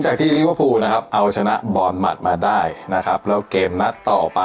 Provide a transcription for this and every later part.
หลังจากที่ลิเวอร์พูลนะครับเอาชนะบอลมัดมาได้นะครับแล้วเกมนัดต่อไป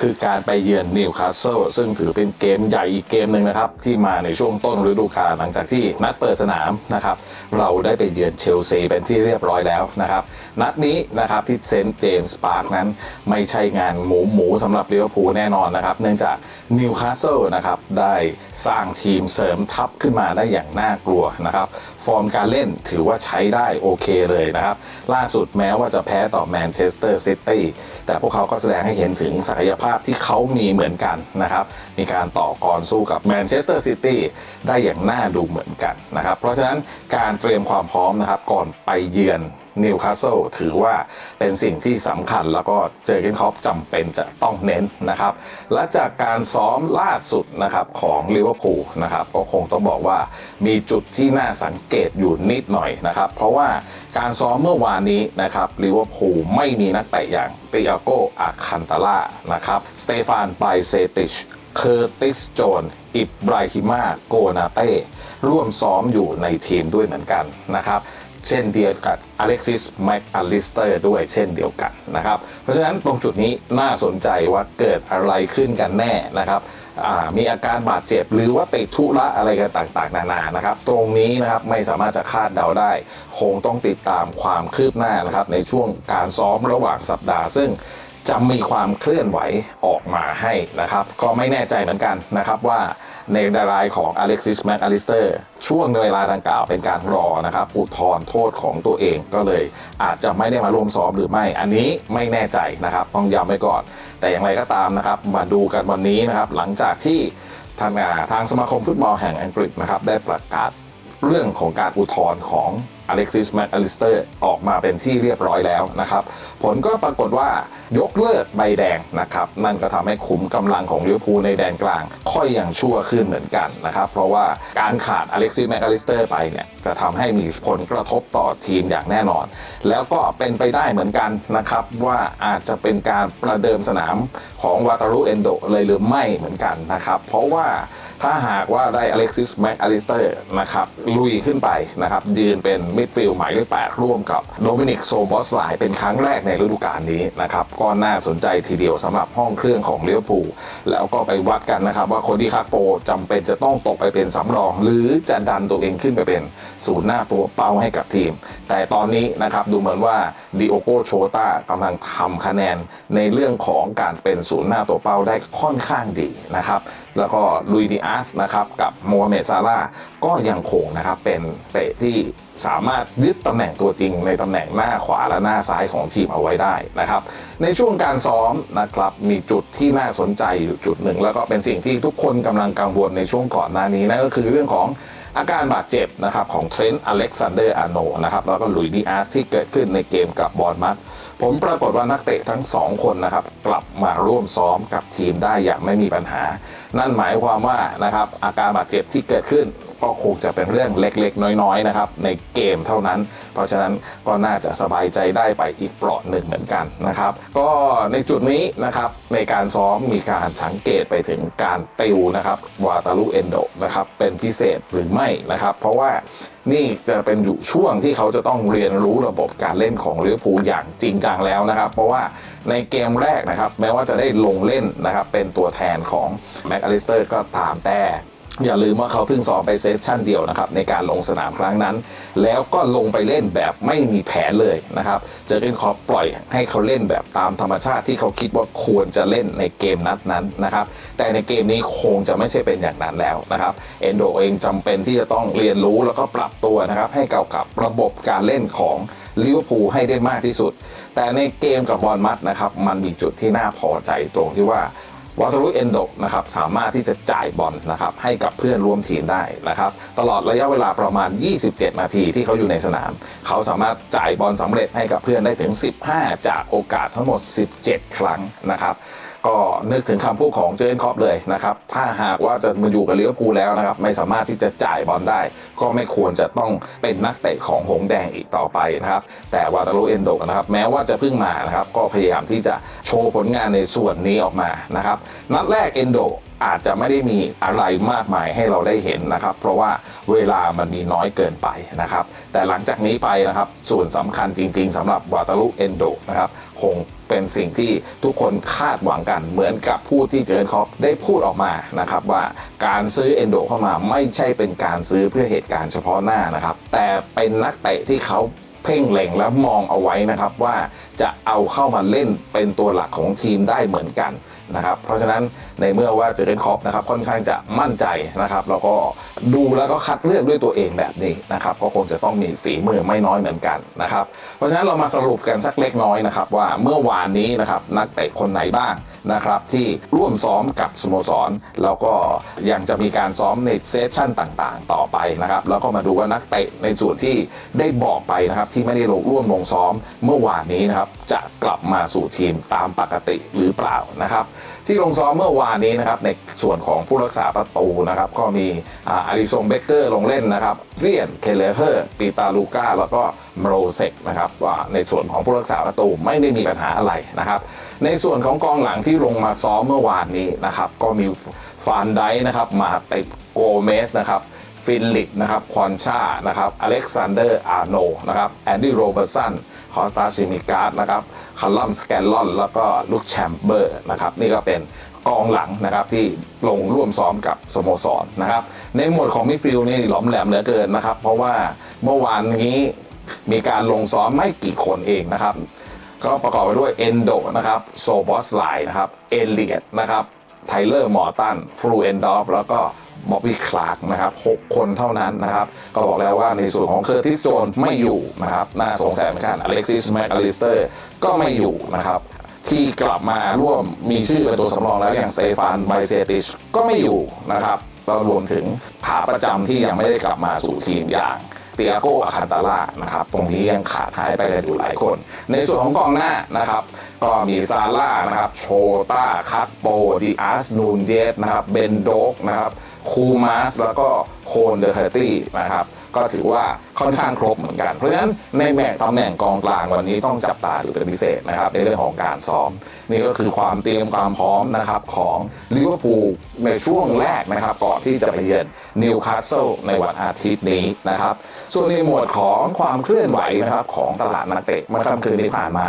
คือการไปเยือนนิวคาสเซิลซึ่งถือเป็นเกมใหญ่อีกเกมหนึ่งนะครับที่มาในช่วงต้นฤดูกาลหลังจากที่นัดเปิดสนามนะครับเราได้ไปเยือนเชลซีเป็นที่เรียบร้อยแล้วนะครับนัดนี้นะครับที่เซนต์เจมส์ปาร์คนั้นไม่ใช่งานหมูหมูสำหรับลิเวอร์พูลแน่นอนนะครับ เนื่องจากนิวคาสเซิลนะครับได้สร้างทีมเสริมทัพขึ้นมาได้อย่างน่ากลัวนะครับฟอร์มการเล่นถือว่าใช้ได้โอเคเลยนะครับล่าสุดแม้ว่าจะแพ้ต่อแมนเชสเตอร์ซิตี้แต่พวกเขาก็แสดงให้เห็นถึงศักยภาพที่เขามีเหมือนกันนะครับ มีการต่อกรสู้กับแมนเชสเตอร์ซิตี้ได้อย่างน่าดูเหมือนกันนะครับ เพราะฉะนั้นการเตรียมความพร้อมนะครับก่อนไปเยือน นิวคาสเซิลถือว่าเป็นสิ่งที่สำคัญแล้วก็เจอเกนคอปจำเป็นจะต้องเน้นนะครับ และจากการซ้อมล่าสุดนะครับของลิเวอร์พูลนะครับก็คงต้องบอกว่ามีจุดที่น่าสังเกตอยู่นิดหน่อยนะครับ เพราะว่าการซ้อมเมื่อวานนี้นะครับลิเวอร์พูลไม่มีนักเตะอย่างติอาโกอาคันตาล่านะครับสเตฟานไบเซติชเคอร์ติสโจนอิบราฮิมาโกนาเต้ร่วมซ้อมอยู่ในทีมด้วยเหมือนกันนะครับ เช่นเดียวกับอเล็กซิสแม็กอลิสเตอร์ด้วยเช่นเดียวกันนะครับ เพราะฉะนั้นตรงจุดนี้น่าสนใจว่าเกิดอะไรขึ้นกันแน่นะครับมีอาการบาดเจ็บหรือว่าติดธุระอะไรกันต่างๆ นานานะครับ ตรงนี้นะครับไม่สามารถจะคาดเดาได้ คงต้องติดตามความคืบหน้านะครับในช่วงการซ้อมระหว่างสัปดาห์ซึ่ง จะมีความเคลื่อนไหวออกมาให้นะครับ ก็ไม่แน่ใจเหมือนกันนะครับว่าในรายของอเล็กซิสแมคอลิสเตอร์ช่วงเวลาดังกล่าวเป็นการรอนะครับอุทธรณ์โทษของตัวเองก็เลย อาจจะไม่ได้มาร่วมซ้อมหรือไม่ อันนี้ไม่แน่ใจนะครับ ต้องย้ำไว้ก่อน แต่อย่างไรก็ตามนะครับ มาดูกันวันนี้นะครับ หลังจากที่ทางทางสมาคมฟุตบอลแห่งอังกฤษนะครับ ได้ประกาศเรื่องของการอุทธรณ์ของ อเล็กซิสแมคอลิสเตอร์ออกมาเป็นที่เรียบร้อยแล้วนะครับ ผลก็ปรากฏว่ายกเลิกใบแดงนะครับ นั่นก็ทำให้ขุมกำลังของลิเวอร์พูลในแดนกลาง ค่อยยังชั่วขึ้นเหมือนกันนะครับ เพราะว่าการขาดอเล็กซิสแมคอลิสเตอร์ไปเนี่ยจะทำให้มีผลกระทบต่อทีมอย่างแน่นอน แล้วก็เป็นไปได้เหมือนกันนะครับ ว่าอาจจะเป็นการประเดิมสนามของวาตารุเอนโดเลยหรือไม่เหมือนกันนะครับ เพราะว่าถ้าหากว่าได้อเล็กซิสแมคอลิสเตอร์นะครับลุยขึ้นไปนะครับยืนเป็นมิดฟิลด์หมายเลข8ร่วมกับโดมินิกโซบอสไลเป็นครั้งแรกในฤดูกาลนี้นะครับก็น่าสนใจทีเดียวสำหรับห้องเครื่องของลิเวอร์พูลแล้วก็ไปวัดกันนะครับว่าคนที่คักโปจำเป็นจะต้องตกไปเป็นสำรอง หรือจะดันตัวเองขึ้นไปเป็นศูนย์หน้าตัวเป้าให้กับทีม แต่ตอนนี้นะครับดูเหมือนว่าดิโอโกโชตากำลังทำคะแนนในเรื่องของการเป็นศูนย์หน้าตัวเป้าได้ค่อนข้างดีนะครับ แล้วก็ลุยดิอาสนะครับกับโมฮัมเหม็ดซาร่าก็ยังคงนะครับเป็นเตะที่ สามารถยึดตำแหน่งตัวจริงในตำแหน่งหน้าขวาและหน้าซ้ายของทีมเอาไว้ได้นะครับ ในช่วงการซ้อมนะครับมีจุดที่น่าสนใจอยู่จุดหนึ่ง แล้วก็เป็นสิ่งที่ทุกคนกำลังกังวลในช่วงก่อนหน้านี้นั่นก็คือเรื่องของ อาการบาดเจ็บนะครับของเทรนต์อเล็กซานเดอร์อาโนนะครับแล้วก็ลุยดิอาสที่เกิดขึ้นในเกมกับบอลมัดผมปรากฏว่านักเตะทั้งสองคนนะครับกลับมาร่วมซ้อมกับทีมได้อย่างไม่มีปัญหา นั่นหมายความว่านะครับอาการบาดเจ็บที่เกิดขึ้นก็คงจะเป็นเรื่องเล็กๆ น้อยๆนะครับในเกมเท่านั้น เพราะฉะนั้นก็น่าจะสบายใจได้ไปอีกเปราะหนึ่งเหมือนกันนะครับ ก็ในจุดนี้นะครับในการซ้อมมีการสังเกตไปถึงการติวนะครับวาตาลุเอนโดนะครับเป็นพิเศษหรือไม่นะครับ เพราะว่านี่จะเป็นอยู่ช่วงที่เขาจะต้องเรียนรู้ระบบการเล่นของลิเวอร์พูลอย่างจริงจังแล้วนะครับ เพราะว่าในเกมแรกนะครับ แม้ว่าจะได้ลงเล่นนะครับเป็นตัวแทนของแม็กอลิสเตอร์ก็ตามแต่ อย่าลืมว่าเขาเพิ่งซ้อมไปเซสชั่นเดียวนะครับในการลงสนามครั้งนั้น แล้วก็ลงไปเล่นแบบไม่มีแผนเลยนะครับเจอร์เกนคอปปล่อยให้เขาเล่นแบบตามธรรมชาติที่เขาคิดว่าควรจะเล่นในเกมนัดนั้นนะครับ แต่ในเกมนี้คงจะไม่ใช่เป็นอย่างนั้นแล้วนะครับเอนโดเองจำเป็นที่จะต้องเรียนรู้แล้วก็ปรับตัวนะครับให้เก่ากับระบบการเล่นของลิเวอร์พูลให้ได้มากที่สุด แต่ในเกมกับบอลมัดนะครับมันมีจุดที่น่าพอใจตรงที่ว่า วอเตอรุเอนโดนะครับสามารถที่จะจ่ายบอลนะครับให้กับเพื่อนร่วมทีมได้นะครับตลอดระยะเวลาประมาณ 27 นาทีที่เขาอยู่ในสนาม เขาสามารถจ่ายบอลสำเร็จให้กับเพื่อนได้ถึง 15 จากโอกาสทั้งหมด 17 ครั้งนะครับ ก็นึกถึงคำพูดของเจอร์เกนคอปเลยนะครับ ถ้าหากว่าจะมาอยู่กับเลิเวอร์พูแล้วนะครับ ไม่สามารถที่จะจ่ายบอลได้ ก็ไม่ควรจะต้องเป็นนักเตะของหงแดงอีกต่อไปนะครับ แต่วาตาโลเอนโดนะครับ แม้ว่าจะเพิ่งมานะครับ ก็พยายามที่จะโชว์ผลงานในส่วนนี้ออกมานะครับ นัดแรกเอนโดอาจจะไม่ได้มีอะไรมากมายให้เราได้เห็นนะครับ เพราะว่าเวลามันมีน้อยเกินไปนะครับ แต่หลังจากนี้ไปนะครับ ส่วนสำคัญจริง ๆสำหรับวาตาลุเอนโดนะครับคง เป็นสิ่งที่ทุกคนคาดหวังกัน เหมือนกับผู้ที่เจอคอปได้พูดออกมานะครับว่าการซื้อเอนโดเข้ามาไม่ใช่เป็นการซื้อเพื่อเหตุการณ์เฉพาะหน้านะครับ แต่เป็นนักเตะที่เขาเพ่งเล็งและมองเอาไว้นะครับว่าจะเอาเข้ามาเล่นเป็นตัวหลักของทีมได้เหมือนกัน นะครับเพราะฉะนั้นในเมื่อว่าเจอร์เกนคอปนะครับค่อนข้างจะมั่นใจนะครับแล้วก็ดูแล้วก็คัดเลือกด้วยตัวเองแบบนี้นะครับก็คงจะต้องมีฝีมือไม่น้อยเหมือนกันนะครับเพราะฉะนั้นเรามาสรุปกันสักเล็กน้อยนะครับว่าเมื่อวานนี้นะครับนักเตะคนไหนบ้างนะครับที่ร่วมซ้อมกับสโมสร แล้วก็ยังจะมีการซ้อมในเซสชั่นต่างๆ ต่อไปนะครับแล้วก็มาดูว่านักเตะในส่วนที่ได้บอกไปนะครับที่ไม่ได้ลงร่วมลงซ้อมเมื่อวานนี้นะครับจะกลับมาสู่ทีมตามปกติหรือเปล่านะครับที่ลงซ้อมเมื่อวานนี้นะครับในส่วนของผู้รักษาประตูนะครับก็มีอาริซงเบเกอร์ลงเล่นนะครับเรียนเคเลเฮอร์ปีตาลูก้าแล้วก็มโรเซกนะครับว่าในส่วนของผู้รักษาประตูไม่ได้มีปัญหาอะไรนะครับ ในส่วนของกองหลังที่ลงมาซ้อมเมื่อวานนี้นะครับก็มีฟานไดนะครับมาติปโกเมสนะครับ ฟินลิกนะครับควอนชานะครับอเล็กซานเดอร์อาร์โนนะครับแอนดี้โรเบอร์สันคอสตาชิมิการ์ดนะครับคาร์ลัมสแกนลอน แล้วก็ลุคแชมเบอร์นะครับนี่ก็เป็นกองหลังนะครับที่ลงร่วมซ้อมกับสโมสรนะครับในหมวดของมิดฟิลด์นี่หลอมแหลมเหลือเกินนะครับ เพราะว่าเมื่อวานนี้มีการลงซ้อมไม่กี่คนเองนะครับ ก็ประกอบไปด้วยเอนโดนะครับโซบอสไลนะครับเอเลียดนะครับไทเลอร์มอร์ตันฟลูเอนดอฟแล้วก็ บอบบี้คลาร์กนะครับหกคนเท่านั้นนะครับ ก็บอกแล้วว่าในส่วนของเคอร์ติสโจนไม่อยู่นะครับน่าสงสัยเหมือนกันอเล็กซิสแมคอลิสเตอร์ก็ไม่อยู่นะครับที่กลับมาร่วมมีชื่อเป็นตัวสำรองแล้วอย่างเตฟานไบเซติชก็ไม่อยู่นะครับแล้วรวมถึงขาประจำที่ยังไม่ได้กลับมาสู่ทีมอย่างเตียโกอาคันตาล่านะครับ ตรงนี้ยังขาดหายไปกันอยู่หลายคน ในส่วนของกองหน้านะครับ ก็มีซาร่านะครับ โชต้า คัตโปดิอาสนูนเยสนะครับ เบนโดกนะครับ คูมาสแล้วก็โคนเดอะเฮอร์ตี้นะครับ ก็ถือว่าค่อนข้างครบเหมือนกัน เพราะฉะนั้นในแมตช์ตำแหน่งกองกลางวันนี้ต้องจับตาดูเป็นพิเศษนะครับในเรื่องของการซ้อม นี่ก็คือความเตรียมความพร้อมนะครับของลิเวอร์พูลในช่วงแรกนะครับก่อนที่จะไปเยือนนิวคาสเซิลในวันอาทิตย์นี้นะครับ ส่วนในหมวดของความเคลื่อนไหวนะครับของตลาดนักเตะเมื่อค่ำคืนที่ผ่านมา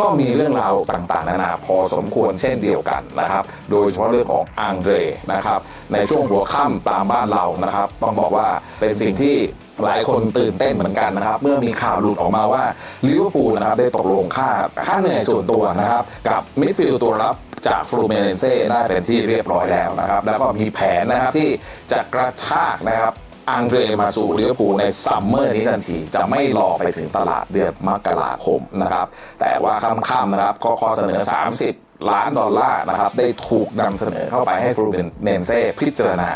ก็มีเรื่องราวต่างๆ นานาพอสมควรเช่นเดียวกันนะครับ โดยเฉพาะเรื่องของอังเดรนะครับในช่วงหัวค่ำตามบ้านเรานะครับ ต้องบอกว่าเป็นสิ่งที่ หลายคนตื่นเต้นเหมือนกันนะครับ เมื่อมีข่าวหลุดออกมาว่าลิเวอร์พูลนะครับได้ตกลงค่าค่าเหนื่อยส่วนตัวนะครับ กับมิดฟิลด์ตัวรับจากฟลูเมเนเซ่ได้เป็นที่เรียบร้อยแล้วนะครับ แล้วก็มีแผนนะครับที่จะกระชากนะครับอังเดรมาสู่ลิเวอร์พูลในซัมเมอร์นี้ทันที จะไม่รอไปถึงตลาดเดือนมกราคมนะครับ แต่ว่าค่ำๆนะครับก็ข้อเสนอ 30 ล้านดอลลาร์นะครับ ได้ถูกนำเสนอเข้าไปให้ฟลูเมเนเซ่พิจารณา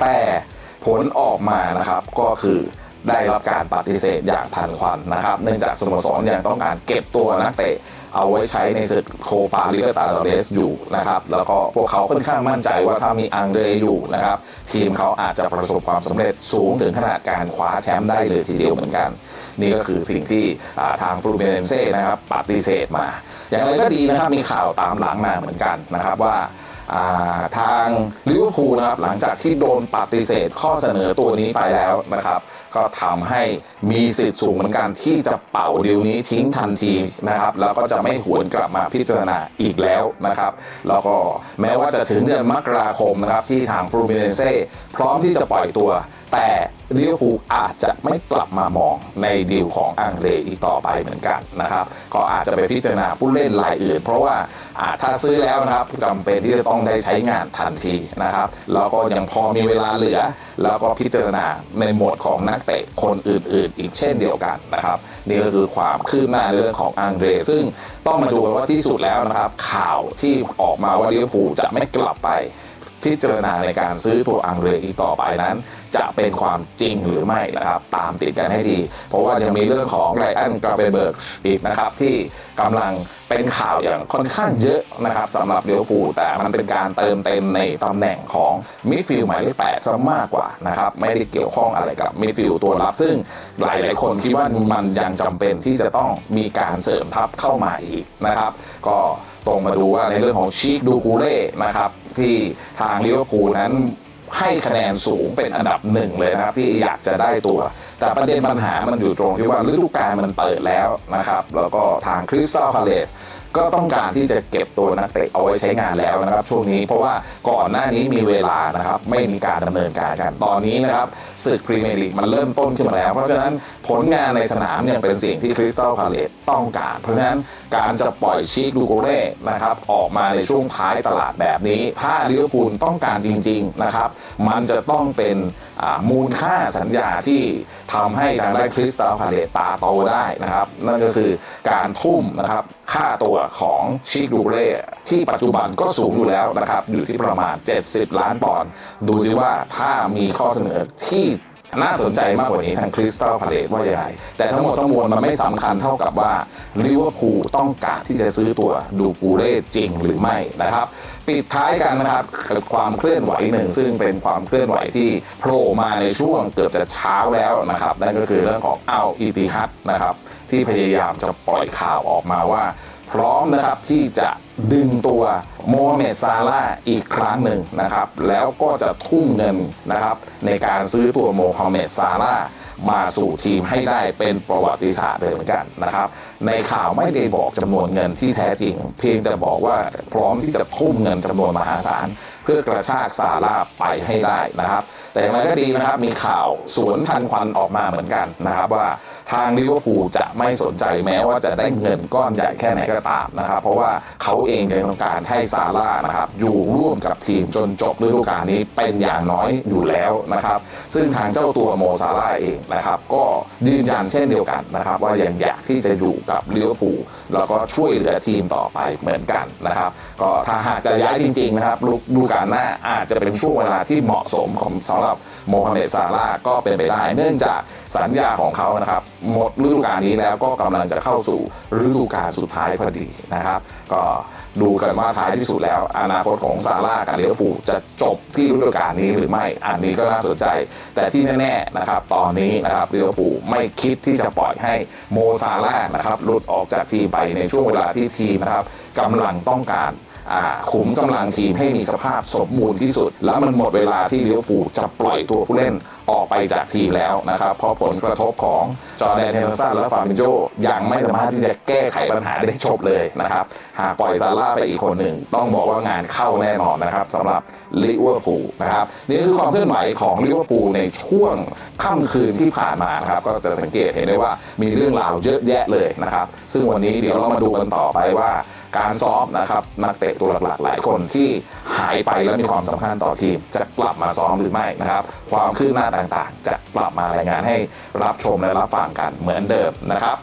แต่ผลออกมานะครับก็คือ ได้รับการปฏิเสธอย่างทันควันนะครับ เนื่องจากสโมสรยังต้องการเก็บตัวนักเตะเอาไว้ใช้ในศึกโคปาลิเบอร์ตาเรสอยู่นะครับ แล้วก็พวกเขาค่อนข้างมั่นใจว่าถ้ามีอังเดรอยู่นะครับ ทีมเขาอาจจะประสบความสำเร็จสูงถึงขนาดการคว้าแชมป์ได้เลยทีเดียวเหมือนกัน นี่ก็คือสิ่งที่ทางฟลูเมเนเซ่นะครับปฏิเสธมา อย่างไรก็ดีนะครับมีข่าวตามหลังมาเหมือนกันนะครับว่าอ่าทางลิเวอร์พูลนะครับหลังจากที่โดนปฏิเสธข้อเสนอตัวนี้ไปแล้วนะครับ ก็ทำให้มีสิทธิ์สูงเหมือนกันที่จะเป่าดีลนี้ทิ้งทันทีนะครับ แล้วก็จะไม่หวนกลับมาพิจารณาอีกแล้วนะครับ แล้วก็แม้ว่าจะถึงเดือนมกราคมนะครับที่ทางฟลูมิเนเซ่พร้อมที่จะปล่อยตัว แต่ลิเวอร์พูลอาจจะไม่กลับมามองในดีลของอังเลอีกต่อไปเหมือนกันนะครับ ก็อาจจะไปพิจารณาผู้เล่นรายอื่น เพราะว่าอ่าถ้าซื้อแล้วนะครับจำเป็นที่จะต้องได้ใช้งานทันทีนะครับแล้วก็ยังพอมีเวลาเหลือ แล้วก็พิจารณาในหมดของนักเตะคนอื่น ๆ อีกเช่นเดียวกันนะครับนี่ก็คือความคืบหน้าในเรื่องของอังเดรซึ่งต้องมาดูกันว่าที่สุดแล้วนะครับ ข่าวที่ออกมาว่าลิเวอร์พูลจะไม่กลับไปพิจารณาในการซื้อตัวอังเดรอีกต่อไปนั้น จะเป็นความจริงหรือไม่นะครับตามติดกันให้ดี เพราะว่ายังมีเรื่องของไรอันกราเบเบิร์กอีกนะครับที่กำลังเป็นข่าวอย่างค่อนข้างเยอะนะครับสำหรับเลิเวฟูแต่มันเป็นการเติมเต็มในตำแหน่งของมิดฟิลด์หมายเลขแปดซะมากกว่านะครับไม่ได้เกี่ยวข้องอะไรกับมิดฟิลด์ตัวรับ ซึ่งหลาย ๆ คนคิดว่ามันยังจำเป็นที่จะต้องมีการเสริมทัพเข้ามาอีกนะครับ ก็ตรงมาดูว่าในเรื่องของชีกดูกูเล่นะครับที่ทางลิเวอร์พูลนั้น ให้คะแนนสูงเป็นอันดับหนึ่งเลยนะครับ ที่อยากจะได้ตัว แต่ประเด็นปัญหามันอยู่ตรงที่ว่าฤดูกาลมันเปิดแล้วนะครับ แล้วก็ทางคริสตัลพาเลสก็ต้องการที่จะเก็บตัวนักเตะเอาไว้ใช้งานแล้วนะครับ ช่วงนี้เพราะว่าก่อนหน้านี้มีเวลานะครับ ไม่มีการดำเนินการกันตอนนี้นะครับศึกพรีเมียร์ลีกมันเริ่มต้นขึ้นมาแล้ว เพราะฉะนั้นผลงานในสนามยังเป็นสิ่งที่คริสตัลพาเลสต้องการ เพราะฉะนั้นการจะปล่อยชีกดูโกเล่นะครับออกมาในช่วงท้ายตลาดแบบนี้ ถ้าลิเวอร์พูลต้องการจริง ๆ นะครับมันจะต้องเป็นมูลค่าสัญญาที่ทำให้ทางด้านคริสตัลพาเลตตาโตได้นะครับ นั่นก็คือการทุ่มนะครับค่าตัวของชิกดูเร่ที่ปัจจุบันก็สูงอยู่แล้วนะครับ อยู่ที่ประมาณ 70 ล้านปอนด์ดูซิว่าถ้ามีข้อเสนอที่ น่าสนใจมากกว่านี้ทางคริสตัลพาเลตว่าอย่างไรแต่ทั้งหมดทั้งมวลมันไม่สำคัญเท่ากับว่าลิเวอร์พูลต้องการที่จะซื้อตัวดูกูเล่จริงหรือไม่นะครับ ปิดท้ายกันนะครับกับความเคลื่อนไหวหนึ่งซึ่งเป็นความเคลื่อนไหวที่โผล่มาในช่วงเกือบจะเช้าแล้วนะครับ นั่นก็คือเรื่องของอัลอิติฮัดนะครับที่พยายามจะปล่อยข่าวออกมาว่า พร้อมนะครับที่จะดึงตัวโมฮัมเหม็ดซาลาอีกครั้งหนึ่งนะครับ แล้วก็จะทุ่มเงินนะครับในการซื้อตัวโมฮัมเหม็ดซาลามาสู่ทีมให้ได้เป็นประวัติศาสตร์เลยเหมือนกันนะครับ ในข่าวไม่ได้บอกจำนวนเงินที่แท้จริง เพียงแต่บอกว่าพร้อมที่จะทุ่มเงินจำนวนมหาศาล เพื่อกระชากซาลาไปให้ได้นะครับ แต่อย่างไรก็ดีนะครับมีข่าวสวนทันควันออกมาเหมือนกันนะครับว่า ทางลิเวอร์พูลจะไม่สนใจแม้ว่าจะได้เงินก้อนใหญ่แค่ไหนก็ตามนะครับ เพราะว่าเขาเองยังต้องการให้ซาร่านะครับอยู่ร่วมกับทีมจนจบฤดูกาลนี้เป็นอย่างน้อยอยู่แล้วนะครับ ซึ่งทางเจ้าตัวโมซาร่าเองนะครับก็ยืนยันเช่นเดียวกันนะครับ ว่ายังอยากที่จะอยู่กับลิเวอร์พูลแล้วก็ช่วยเหลือทีมต่อไปเหมือนกันนะครับ ก็ถ้าหากจะย้ายจริงๆนะครับดูกาลหน้าอาจจะเป็นช่วงเวลาที่เหมาะสมของสำหรับโมฮัมเหม็ดซาร่าก็เป็นไปได้ เนื่องจากสัญญาของเขานะครับหมดฤดูกาลนี้แล้วก็กำลังจะเข้าสู่ฤดูกาลสุดท้ายพอดีนะครับ ก็ดูกันว่าท้ายที่สุดแล้ว อนาคตของซาร่ากับเลิเวอร์พูจะจบที่ฤดูกาลนี้หรือไม่อันนี้ก็น่าสนใจ แต่ที่แน่ๆนะครับ ตอนนี้นะครับเลิเวอร์พูไม่คิดที่จะปล่อยให้โมซาร่านะครับหลุดออกจากทีมไปในช่วงเวลาที่ทีมนะครับกำลังต้องการ ขุมกำลังทีมให้มีสภาพสมบูรณ์ที่สุด แล้วมันหมดเวลาที่ลิเวอร์พูลจะปล่อยตัวผู้เล่นออกไปจากทีมแล้วนะครับ เพราะผลกระทบของจอร์แดนเฮนเดอร์สันและฟาบินโจยังไม่สามารถที่จะแก้ไขปัญหาได้จบเลยนะครับ หากปล่อยซาร่าไปอีกคนหนึ่ง ต้องบอกว่างานเข้าแน่นอนนะครับสำหรับลิเวอร์พูลนะครับนี่คือความเคลื่อนไหวของลิเวอร์พูลในช่วงค่ำคืนที่ผ่านมานะครับก็จะสังเกตเห็นได้ว่ามีเรื่องราวเยอะแยะเลยนะครับ ซึ่งวันนี้เดี๋ยวเรามาดูกันต่อไปว่า การซ้อมนะครับนักเตะตัวหลักๆหลายคนที่หายไปแล้วมีความสำคัญต่อทีม จะกลับมาซ้อมหรือไม่นะครับ ความคืบหน้าต่างๆ จะกลับมารายงานให้รับชมและรับฟังกันเหมือนเดิมนะครับ